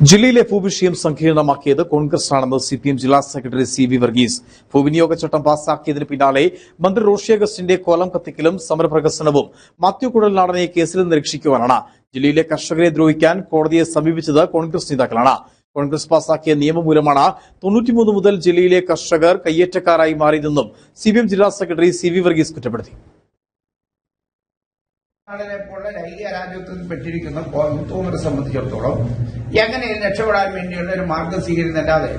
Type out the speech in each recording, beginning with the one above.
ജില്ലയിലെ ഭൂവിഷയം സങ്കീർണമാക്കിയത് കോൺഗ്രസ് ആണെന്ന് സി പി എം ജില്ലാ സെക്രട്ടറി സി വി വർഗീസ്. ഭൂവിനിയോഗ ചട്ടം പാസാക്കിയതിന് പിന്നാലെ മന്ത്രി റോഷി അഗസ്റ്റിന്റെ കോലം കത്തിക്കലും സമരപ്രകസനവും മാത്യു കുഴൽനാടനെ കേസിൽ നിരീക്ഷിക്കുവാനാണ്. രക്ഷിക്കുവാനാണ് ജില്ലയിലെ കർഷകരെ ദ്രോഹിക്കാൻ കോടതിയെ സമീപിച്ചത് കോൺഗ്രസ് നേതാക്കളാണ്. കോൺഗ്രസ് പാസാക്കിയ നിയമം മൂലമാണ് തൊണ്ണൂറ്റിമൂന്ന് മുതൽ ജില്ലയിലെ കർഷകർ കയ്യേറ്റക്കാരായി മാറിയതെന്നും സി ജില്ലാ സെക്രട്ടറി സി വി വർഗീസ് കുറ്റപ്പെടുത്തി. നാടിനെ പോലുള്ള ലൈംഗിക രാജ്യത്വത്തിൽ പെട്ടിരിക്കുന്ന കോയമ്പത്തൂരിനെ സംബന്ധിച്ചിടത്തോളം എങ്ങനെ രക്ഷപ്പെടാൻ വേണ്ടിയുള്ള ഒരു മാർഗം സ്വീകരിക്കുന്നല്ലാതെ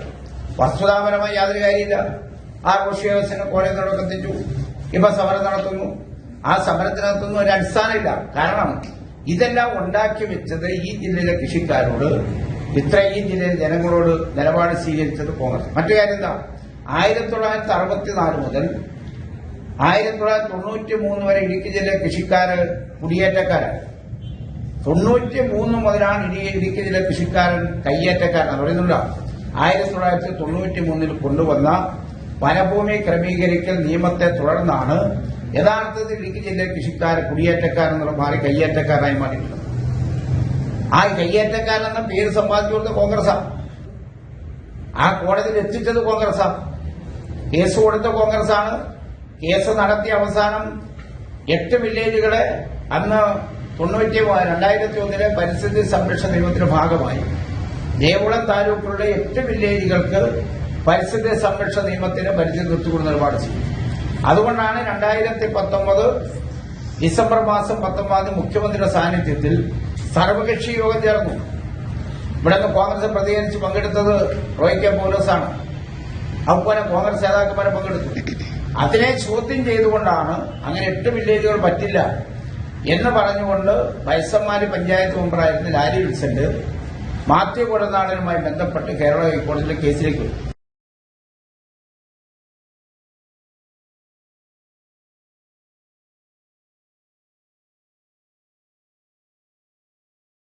വസ്തുതാപരമായി യാതൊരു കാര്യമില്ല. ആ ഘോഷവ്യവസ്ഥനെ കോടതി തുടക്കത്തിച്ചു ഇപ്പൊ സമരം നടത്തുന്നു. ആ സമരത്തിനകത്തൊന്നും ഒരു അടിസ്ഥാനമില്ല. കാരണം ഇതെല്ലാം ഉണ്ടാക്കി വെച്ചത് ഈ ജില്ലയിലെ കൃഷിക്കാരോട് ഇത്ര ഈ ജില്ലയിലെ ജനങ്ങളോട് നിലപാട് സ്വീകരിച്ചത് കോൺഗ്രസ്. മറ്റു കാര്യം എന്താ? ആയിരത്തി തൊള്ളായിരത്തി അറുപത്തിനാല് മുതൽ ആയിരത്തി തൊള്ളായിരത്തി തൊണ്ണൂറ്റി മൂന്ന് വരെ ഇടുക്കി ജില്ല കൃഷിക്കാര് കുടിയേറ്റക്കാരാണ് തൊണ്ണൂറ്റി മൂന്ന് മുതലാണ് ഇടി ഇടുക്കി ജില്ല കൃഷിക്കാരൻ കയ്യേറ്റക്കാരൻ പറയുന്നില്ല ആയിരത്തി തൊള്ളായിരത്തി തൊണ്ണൂറ്റി മൂന്നിൽ കൊണ്ടുവന്ന വനഭൂമി ക്രമീകരിക്കൽ നിയമത്തെ തുടർന്നാണ് യഥാർത്ഥത്തിൽ ഇടുക്കി ജില്ല കൃഷിക്കാർ കുടിയേറ്റക്കാരെന്നുള്ള മാറി കയ്യേറ്റക്കാരായി മാറിയിട്ടുള്ളത്. ആ കയ്യേറ്റക്കാരെന്ന പേര് സമ്പാദിച്ചു കോൺഗ്രസാണ് ആ കോടതിയിൽ എത്തിച്ചത് കോൺഗ്രസാണ് കേസ് കൊടുത്ത കോൺഗ്രസാണ് കേസ് നടത്തിയ അവസാനം എട്ട് വില്ലേജുകളെ അന്ന് തൊണ്ണൂറ്റി രണ്ടായിരത്തി ഒന്നിലെ പരിസ്ഥിതി സംരക്ഷണ നിയമത്തിന്റെ ഭാഗമായി ദേവുളം താലൂക്കിലുള്ള എട്ട് വില്ലേജുകൾക്ക് പരിസ്ഥിതി സംരക്ഷണ നിയമത്തിന് പരിധി നിർത്തിക്കൊണ്ട് നിലപാട് ചെയ്തു. അതുകൊണ്ടാണ് രണ്ടായിരത്തി പത്തൊമ്പത് ഡിസംബർ മാസം പത്തൊമ്പതാം മുഖ്യമന്ത്രിയുടെ സാന്നിധ്യത്തിൽ സർവകക്ഷി യോഗം ചേർന്നു. ഇവിടെ നിന്ന് കോൺഗ്രസ് പ്രതികരിച്ച് പങ്കെടുത്തത് റോയ് കെ പോലീസാണ്. അതുപോലെ കോൺഗ്രസ് നേതാക്കന്മാരെ പങ്കെടുത്തു. അതിനെ ചോദ്യം ചെയ്തുകൊണ്ടാണ് അങ്ങനെ എട്ട് വില്ലേജുകൾ പറ്റില്ല എന്ന് പറഞ്ഞുകൊണ്ട് വയസ്സന്മാര് പഞ്ചായത്ത് മെമ്പറായിരുന്ന ലാരി വിൽസന്റ് മാത്യു കൊടനാടനുമായി ബന്ധപ്പെട്ട് കേരള ഹൈക്കോടതിയിലെ കേസിലേക്ക്